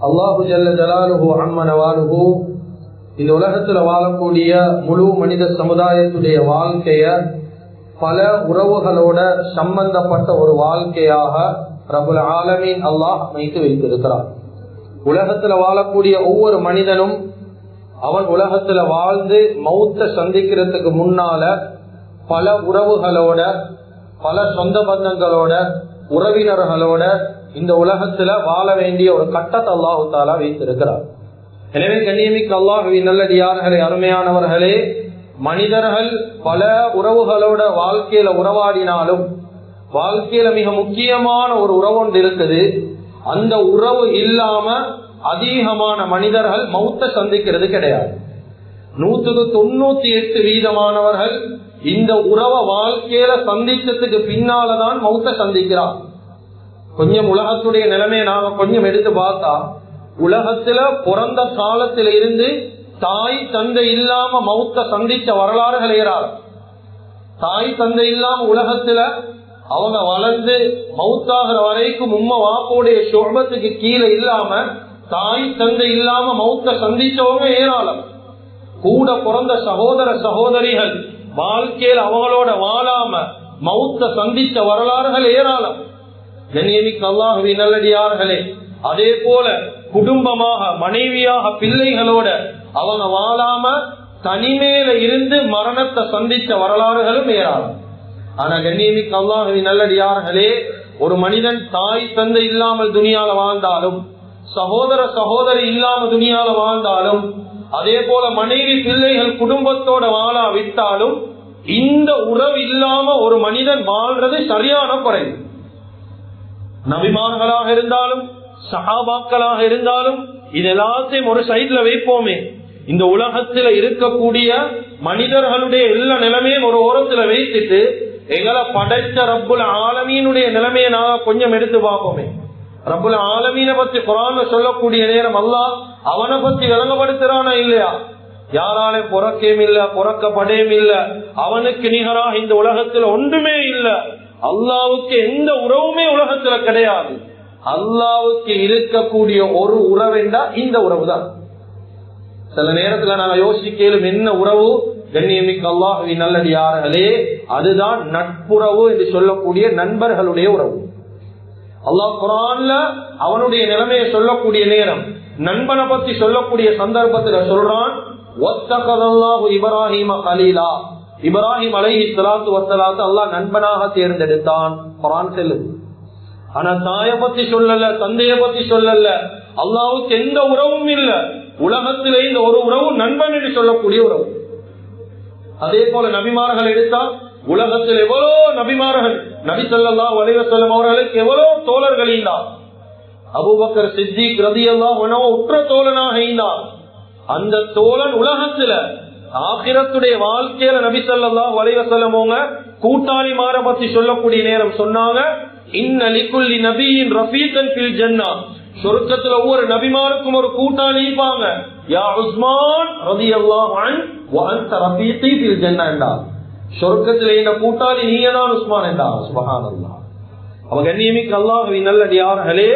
அல்லாஹு ஜல்ல ஜலாலுஹு அம்மனவாலுஹு இந்த உலகத்துல வாழக்கூடிய முழு மனித சமுதாயத்துடைய வாழ்க்கைய பல உறவுகளோட சம்பந்தப்பட்ட ஒரு வாழ்க்கையாக ரபுல் ஆலமீன் அல்லாஹ் அமைத்து வைத்திருக்கிறார். உலகத்துல வாழக்கூடிய ஒவ்வொரு மனிதனும் அவன் உலகத்துல வாழ்ந்து மௌத்த சந்திக்கிறதுக்கு முன்னால பல உறவுகளோட பல சொந்த பந்தங்களோட உறவினர்களோட இந்த உலகத்துல வாழ வேண்டிய ஒரு கட்டத்தை அல்லாஹு தாலா வைத்திருக்கிறார். எனவே கண்ணியமிக்கு அல்லாஹுவின் நல்லடியார்களே அருமையானவர்களே மனிதர்கள் பல உறவுகளோட வாழ்க்கையில உறவாடினாலும் வாழ்க்கையில மிக முக்கியமான ஒரு உறவு ஒன்று இருக்குது. அந்த உறவு இல்லாம அதிகமான மனிதர்கள் மௌத்த சந்திக்கிறது கிடையாது. நூத்துக்கு தொண்ணூத்தி எட்டு வீதமானவர்கள் இந்த உறவை வாழ்க்கையில சந்திச்சதுக்கு பின்னாலதான் மௌத்த சந்திக்கிறார். கொஞ்சம் உலகத்துடைய நிலைமையை நாம கொஞ்சம் எடுத்து பார்த்தா உலகத்துல பிறந்த காலத்தில இருந்து தாய் தந்தை இல்லாம மௌத்த சந்திச்ச வரலாறுகள் ஏறார் தாய் தந்தை இல்லாம உலகத்துல அவங்க வளர்ந்து மௌத்தாகிற வரைக்கும் உம்ம வாப்போடைய சொர்பத்துக்கு கீழே இல்லாம தாய் தந்தை இல்லாம மௌத்த சந்திச்சவங்க ஏராளம். கூட பிறந்த சகோதர சகோதரிகள் வாழ்க்கையில் அவங்களோட வாழாம மௌத்த சந்திச்ச வரலாறுகள் ஏராளம். கண்ணியமிக்கு அல்லாஹுவி நல்லடியார்களே அதே போல குடும்பமாக மனைவியாக பிள்ளைகளோட அவங்க வாழாம தனிமேல இருந்து மரணத்தை சந்திச்ச வரலாறுகளும் ஏறாது ஆனா கண்ணியமிக்கு அல்லாஹுவி நல்லடியார்களே ஒரு மனிதன் தாய் தந்தை இல்லாமல் துணியால வாழ்ந்தாலும் சகோதர சகோதரி இல்லாம துணியால வாழ்ந்தாலும் அதே போல மனைவி பிள்ளைகள் குடும்பத்தோட வாழா விட்டாலும் இந்த உறவு இல்லாம ஒரு மனிதன் வாழ்றது சரியான குறைவு நபிமார்களாக இருந்தாலும் சகாபாக்களாக இருந்தாலும் இது எல்லாத்தையும் ஒரு சைட்ல வைப்போமே. இந்த உலகத்துல இருக்கக்கூடிய மனிதர்களுடைய எல்லா நிலைமையும் ஒரு ஓரத்துல வைத்துட்டு எங்களை படைத்த ரப்புல ஆலமீனுடைய நிலைமையை நாங்க கொஞ்சம் எடுத்து பார்ப்போமே. ரப்புல ஆலமீனை பத்தி குரான் சொல்லக்கூடிய நேரம் அல்லா அவனை பத்தி விளங்கப்படுத்துறானா இல்லையா? யாராலே புறக்கையும் இல்ல புறக்கப்படையும் இல்ல அவனுக்கு நிகராக இந்த உலகத்துல ஒன்றுமே இல்லை. அல்லாவுக்கு எந்த உறவுமே உலகத்துல கிடையாது. அல்லாவுக்கு இருக்கக்கூடிய ஒரு உறவுண்டா இந்த உறவு தான் சில நேரத்துல நாங்க யோசிக்கலும் என்ன உறவு? கண்ணியமிக்கு அல்லாஹுவி நல்லடியார்களே அதுதான் நட்புறவு என்று சொல்லக்கூடிய நண்பர்களுடைய உறவு. அல்லாஹ் குரான்ல அவனுடைய நிலைமையை சொல்லக்கூடிய நேரம் நண்பனை பத்தி சொல்லக்கூடிய சந்தர்ப்பத்துல சொல்றான் இப்ராஹிம கலீலா. இப்ராஹிம் அலை சலாத்து வசலாத்து அல்லாஹ் நண்பனாக தேர்ந்தெடுத்தான். குரான் செல்லுது. ஆனா தாய பத்தி சொல்லல தந்தைய பத்தி சொல்லல அல்லாவுக்கு எந்த உறவும் இல்ல. உலகத்திலே இந்த ஒரு உறவு நண்பன் என்று சொல்லக்கூடிய உறவு. அதே போல நபிமார்கள் எடுத்தா உலகத்தில் எவ்வளோ நபிமார்கள் நபி சொல்லா வலைவ சொல்லும் அவர்களுக்கு எவ்வளவு தோழர்கள் ஈந்தார் அபுபக்கர் சித்திக் ரதி எல்லாம் உற்ற தோழனாக ஈந்தார் அந்த தோழன் உலகத்துல ஆகிரத்துடைய வாழ்க்கையில நபி சொல்லா வலைவ சொல்லமோங்க கூட்டாளி மாற பத்தி சொல்லக்கூடிய நேரம் சொன்னாங்க. இன்னலிக்குள்ளி நபியின் ரஃபீத்தன் பில் ஜன்னா. சொருக்கத்துல ஒவ்வொரு நபிமாருக்கும் ஒரு கூட்டாளி இருப்பாங்க. யா உஸ்மான் ரதி அல்லாஹ் ரஃபீத்தி பில் ஜன்னா என்றார் சொருக்கத்துல இந்த கூட்டாளி நீங்க தான் உஸ்மான் என்றார் சுபஹான் அல்லா அவ கண்ணியமிக்கு அல்லாஹவி நல்லடியார்களே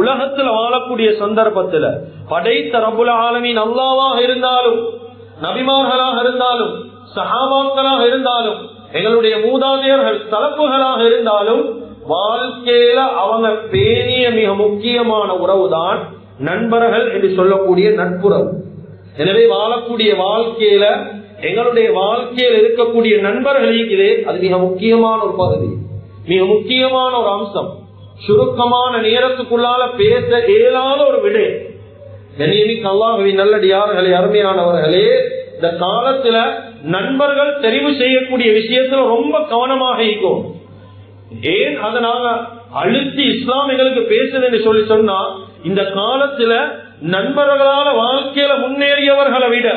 உலகத்துல வாழக்கூடிய சந்தர்ப்பத்துல படைத்த ரபுல ஆலமின் அல்லாவாக இருந்தாலும் நபிமார்களாக இருந்தாலும் சகாபாக்களாக இருந்தாலும் எங்களுடைய மூதாதையர்கள் தலப்புகளாக இருந்தாலும் வாழ்க்கையில அவங்க பேணிய மிக முக்கியமான உறவுதான் நண்பர்கள் என்று சொல்லக்கூடிய நட்புறவு. எனவே வாழக்கூடிய வாழ்க்கையில எங்களுடைய வாழ்க்கையில் இருக்கக்கூடிய நண்பர்களுக்கு அது மிக முக்கியமான ஒரு பகுதி. மிக முக்கியமான ஒரு அம்சம். சுருக்கமான நேரத்துக்குள்ளால பேச இயலாத ஒரு விடை. கண்ணியமிக்கு அல்லாஹுவின் நல்லடியார்களே அருமையானவர்களே இந்த காலத்துல நண்பர்கள் தெரிவு செய்யக்கூடிய விஷயத்துல ரொம்ப கவனமாக இருக்கும். ஏன் அதை நாங்க அழுத்தி இஸ்லாமிகளுக்கு எங்களுக்கு பேசுதுன்னு சொல்லி சொன்னா இந்த காலத்துல நண்பர்களால வாழ்க்கையில முன்னேறியவர்களை விட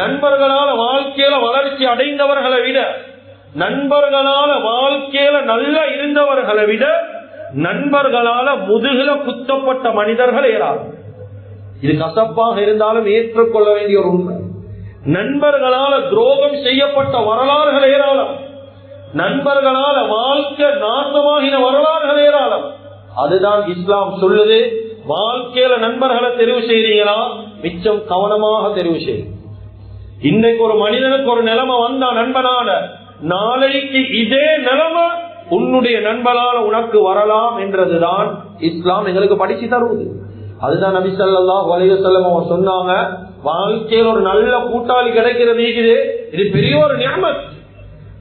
நண்பர்களால வாழ்க்கையில வளர்ச்சி அடைந்தவர்களை விட நண்பர்களால வாழ்க்கையில நல்லா இருந்தவர்களை விட நண்பர்களால முதுகில குத்தப்பட்ட மனிதர்கள் ஏறாது இது கசப்பாக இருந்தாலும் ஏற்றுக்கொள்ள வேண்டிய ஒரு உண்மை. நண்பர்களால துரோகம் செய்யப்பட்ட வரலாறுகள் ஏராளம். நண்பர்களால வாழ்க்கை நாசமாகின வரலாறுகள் ஏராளம். அதுதான் இஸ்லாம் சொல்லுது. வாழ்க்கையில நண்பர்களை தெரிவு செய்றீங்களா? மிச்சம் கவனமாக தெரிவு செய்யுங்க இன்னைக்கு ஒரு மனிதனுக்கு ஒரு நிலைமை வந்தா நண்பனால நாளைக்கு இதே நிலைமை உன்னுடைய நண்பனால உனக்கு வரலாம் என்றதுதான் இஸ்லாம் எங்களுக்கு படிச்சு தருவது. அதுதான் நபி ஸல்லல்லாஹு அலைஹி அவங்க சொன்னாங்க வாழ்க்கையில் ஒரு நல்ல கூட்டாளி கிடைக்கிறது இது இது பெரிய ஒரு நியமத்.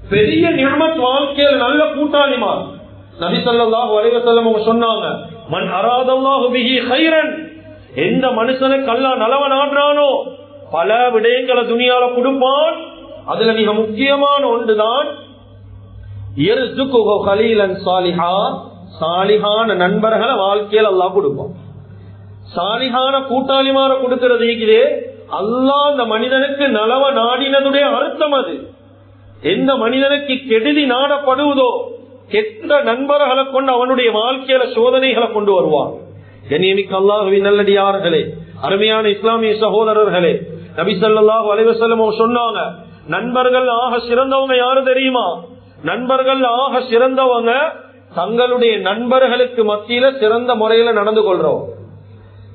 பெரிய நியமத் வாழ்க்கையில் நல்ல கூட்டாளிமா நபி ஸல்லல்லாஹு வலையசல்லம் வஸல்லம் அவங்க சொன்னாங்க மன் அராதல்லாஹு பிஹி ஹைரன் எந்த மனுஷனுக்கு அல்லாஹ் நலவன் ஆடுறானோ பல விடயங்களை துணியால கொடுப்பான். அதுல மிக முக்கியமான ஒன்றுதான் கலீலன் சாலிஹா. சாலிஹான நண்பர்களை வாழ்க்கையில் அல்லா கொடுப்பான். சாலிஹான கூட்டாளிமார கொடுக்கிறது இருக்குது அல்லாஹ் அந்த மனிதனுக்கு நலவ நாடினதுடைய அர்த்தம் அது. எந்த மனிதனுக்கு கெடுதி நாடப்படுவதோ கெட்ட நண்பர்களை கொண்டு அவனுடைய வாழ்க்கையில சோதனைகளை கொண்டு வருவான். கண்ணியமிக்க அல்லாஹுவின் நல்லடியார்களே அருமையான இஸ்லாமிய சகோதரர்களே நபிசல்லாஹு ஸல்லல்லாஹு சொன்னாங்க நண்பர்கள் ஆக சிறந்தவங்க யாரு தெரியுமா? நண்பர்கள் ஆக சிறந்தவங்க தங்களுடைய நண்பர்களுக்கு மத்தியில சிறந்த முறையில நடந்து கொள்றோம்.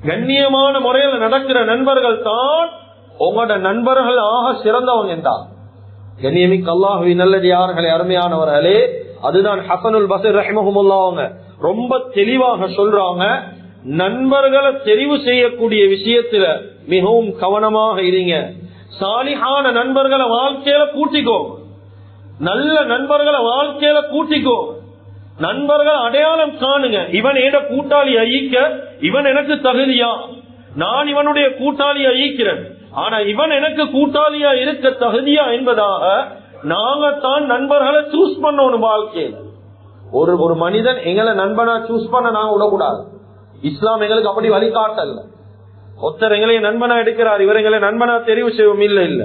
கண்ணியமான முறையில் நடக்கிற நண்பர்கள் தான் உங்களோட நண்பர்கள் ஆக சிறந்தவங்க என்றார் கண்ணியமிக்க அல்லாஹுவி நல்லது யார்களே அருமையானவர்களே அதுதான் ஹசனுல் பசர் ரஹ்மஹமுல்லாவங்க ரொம்ப தெளிவாக சொல்றாங்க. நண்பர்களை தெரிவு செய்யக்கூடிய விஷயத்துல மிகவும் கவனமாக இருங்க. சாலிஹான நண்பர்களை வாழ்க்கையில கூட்டிக்கோ. நல்ல நண்பர்களை வாழ்க்கையில கூட்டிக்கோ. நண்பர்கள் அடையாளம் காணுங்க. இவன் ஏட கூட்டாளி அழிக்க இவன் எனக்கு தகுதியா? நான் இவனுடைய கூட்டாளி ஈக்கிறேன் ஆனா இவன் எனக்கு கூட்டாளியா இருக்க தகுதியா என்பதாக நாங்க தான் நண்பர்களை சூஸ் பண்ணணும் வாழ்க்கையில் ஒரு ஒரு மனிதன் எங்களை நண்பனா சூஸ் பண்ண நாங்க விடக்கூடாது. இஸ்லாம் எங்களுக்கு அப்படி வழிகாட்டல. ஒருத்தர் எங்களை நண்பனா எடுக்கிறார் இவர் எங்களை நண்பனா தெரிவு செய்வோம் இல்ல இல்ல.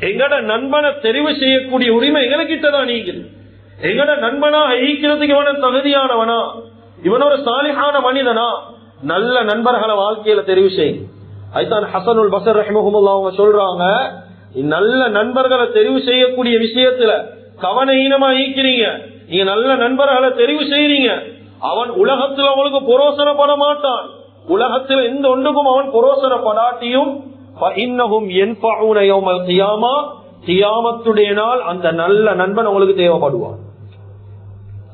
எங்கட நண்பனை தெரிவு செய்யக்கூடிய உரிமை எங்ககிட்ட தான் நீக்குது எங்கட நண்பனாக ஈக்கிறதுக்கு இவன தகுதியானவனா? இவன் ஒரு சாலிஹான மனிதனா? நல்ல நண்பர்களை வாழ்க்கையில தெரிவு செய்யும் அதுதான் ஹசனுல் பசர் ரஹ்மஹமுல்லா அவங்க சொல்றாங்க நல்ல நண்பர்களை தெரிவு செய்யக்கூடிய விஷயத்துல கவனஹீனமா ஈக்கிறீங்க. நீங்க நல்ல நண்பர்களை தெரிவு செய்யறீங்க அவன் உலகத்துல அவனுக்கு புரோசனப்பட மாட்டான் உலகத்துல எந்த ஒன்றுக்கும் அவன் புரோசனப்படாட்டியும் தியாமத்துடைய நாள் அந்த நல்ல நண்பன் உங்களுக்கு தேவைப்படுவான்.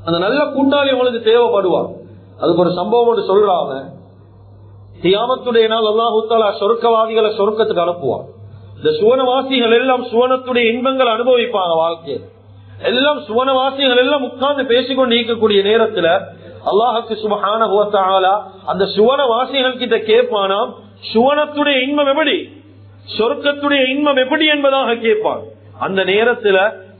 அந்த நல்ல கூட்டாளி அவனுக்கு தேவைப்படுவான் அதுக்கு ஒரு சம்பவம் ஒன்று சொல்றாங்க கியாமத்துடைய நாள் அல்லாஹூத்தாலா சொர்க்கவாதிகளை சொர்க்கத்துக்கு அனுப்புவான் இந்த சுவனவாசிகள் எல்லாம் சுவனத்துடைய இன்பங்களை அனுபவிப்பாங்க வாழ்க்கையில். எல்லாம் சுவனவாசிகள் எல்லாம் உட்கார்ந்து பேசிக்கொண்டு இருக்கக்கூடிய நேரத்துல அல்லாஹுக்கு சுபஹான அந்த சுவனவாசிகள் கிட்ட கேட்பானாம் சுவனத்துடைய இன்பம் எப்படி? சொர்க்கத்துடைய இன்பம் எப்படி? என்பதாக கேட்பான். அந்த நேரத்துல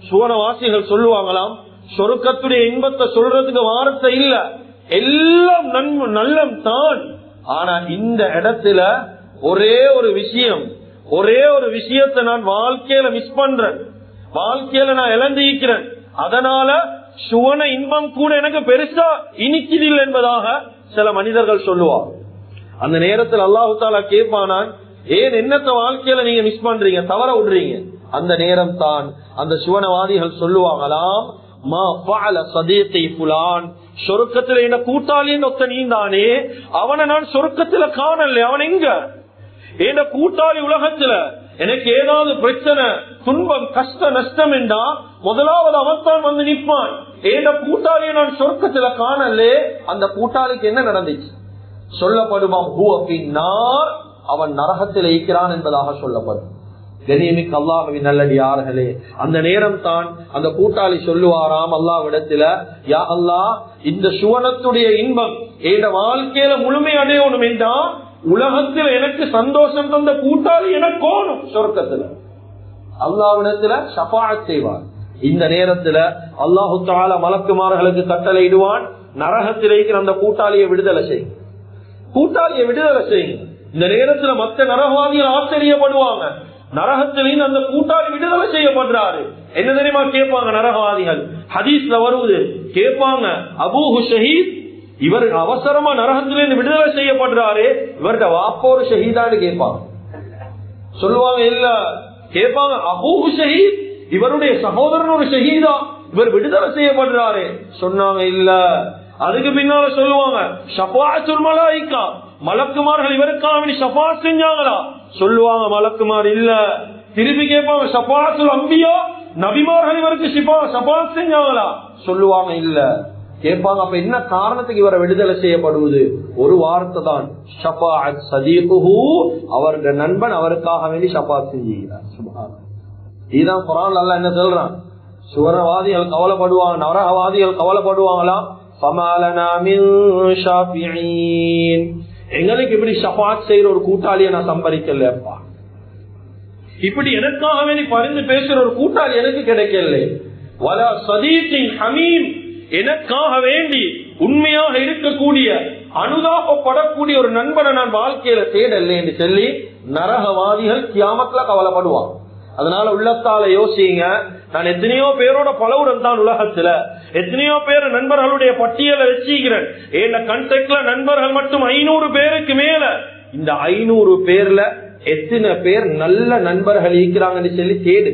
சுவனவாசிகள் சொல்லுவாங்களாம் சொருக்கத்துடைய இன்பத்தை சொல்றதுக்கு வார்த்தை இல்ல. எல்லாம் நன்மை நல்லம் தான். ஆனா இந்த இடத்துல ஒரே ஒரு விஷயம். ஒரே ஒரு விஷயத்தை நான் வாழ்க்கையில மிஸ் பண்றேன். வாழ்க்கையில நான் இழந்திருக்கிறேன். அதனால சுவன இன்பம் கூட எனக்கு பெருசா இனிக்குதில்லை என்பதாக சில மனிதர்கள் சொல்லுவார் அந்த நேரத்தில் அல்லாஹு தாலா கேட்பானான் ஏன் என்னத்த வாழ்க்கையில நீங்க மிஸ் பண்றீங்க? தவற விடுறீங்க. அந்த நேரம் தான் அந்த சுவனவாதிகள் சொல்லுவாங்களாம் மா பால புலான் சொருக்கத்துல என்ன கூட்டாளின்னு ஒத்த நீந்தானே? அவனை நான் சொருக்கத்துல காணல. அவன் எங்க? என் கூட்டாளி உலகத்துல எனக்கு ஏதாவது பிரச்சனை துன்பம் கஷ்ட நஷ்டம் என்றா முதலாவது அவன்தான் வந்து நிற்பான். ஏன் கூட்டாளியை நான் சொர்க்கத்துல காணலே அந்த கூட்டாளிக்கு என்ன நடந்துச்சு? சொல்லப்படுமாம் ஹூ அப்படின்னா அவன் நரகத்தில் இருக்கிறான் என்பதாக சொல்லப்படும். கனியமிக்கு அல்லாஹுவின் நல்லடியார்களே. அந்த நேரம் தான் அந்த கூட்டாளி சொல்லுவாராம் அல்லாவிடத்துல யா அல்லா இந்த சுவனத்துடைய இன்பம் என் வாழ்க்கையில முழுமை அடையணும் என்றா உலகத்தில் எனக்கு சந்தோஷம் தந்த கூட்டாளி எனக்கு கோணும் சொர்க்கத்துல. அல்லாவிடத்துல சபாத் செய்வார். இந்த நேரத்துல அல்லாஹு தால மலக்குமார்களுக்கு கட்டளையிடுவான் நரகத்தில் அந்த கூட்டாளியை விடுதலை செய்யும் கூட்டாளியை விடுதலை செய்யும் இந்த நேரத்துல மத்த நரகவாதிகள் ஆச்சரியப்படுவாங்க. நரகத்திலையும் அந்த கூட்டாளி விடுதலை செய்யப்படுறாரு. என்ன தெரியுமா கேட்பாங்க நரகவாதிகள்? ஹதீஸ்ல வருவது கேட்பாங்க அபூஹு ஷஹீத் இவர் அவசரமா நரகத்திலிருந்து விடுதலை செய்யப்படுறாரு. இவர்கிட்ட வாப்போரு ஷஹீதான்னு கேட்பாங்க. சொல்லுவாங்க இல்ல. கேட்பாங்க அபூஹு ஷஹீத் இவருடைய சகோதரன் ஒரு ஷஹீதா இவர் விடுதலை செய்யப்படுறாரு. சொன்னாங்க இல்ல. அதுக்கு பின்னால சொல்லுவாங்க ஷபாத்துல் மலாய்க்கா மலக்குமார்கள் இவருக்காக சபா ஷபா செஞ்சாங்களா? சொல்லுவாங்க மலக்குமார் இல்ல. திருப்பி கேட்பாங்க ஷபாசுல் அம்பியா? நபிமார்கள் இவருக்கு சிபா ஷபா செஞ்சாங்களா? சொல்லுவாங்க இல்ல. கேட்பாங்க அப்ப என்ன காரணத்துக்கு இவரை விடுதலை செய்யப்படுவது? ஒரு வார்த்தை தான். ஷபா சதீகுஹு அவருடைய நண்பன் அவருக்காக வேண்டி ஷபா செஞ்சுகிறார். சுபஹான் இதுதான் குரான் அல்ல என்ன சொல்றான்? சுவரவாதிகள் கவலைப்படுவாங்க நரகவாதிகள் கவலைப்படுவாங்களா? ஃபமாலனா மின் ஷாஃபிஈன் எங்களுக்கு இப்படி ஷபாத் செய்யற ஒரு கூட்டாளியை நான் சம்பாதிக்கலப்பா இப்படி எனக்காக வேண்டி பரிந்து பேசுற ஒரு கூட்டாளி எனக்கு கிடைக்கல வர சதீத்தின் ஹமீம் எனக்காக வேண்டி உண்மையாக இருக்கக்கூடிய அனுதாபப்படக்கூடிய ஒரு நண்பனை நான் வாழ்க்கையில தேடல என்று சொல்லி நரகவாதிகள் கியாமத்துல கவலைப்படுவான் அதனால உள்ளத்தால யோசிங்க நான் எத்தனையோ பேரோட பலவுடன் தான் உலகத்துல எத்தனையோ பேர் நண்பர்களுடைய பட்டியலை வச்சுக்கிறேன் என்ன கண்டெக்ட்ல நண்பர்கள் மட்டும் ஐநூறு பேருக்கு மேல. இந்த ஐநூறு பேர்ல எத்தனை பேர் நல்ல நண்பர்கள் இருக்கிறாங்கன்னு சொல்லி தேடு.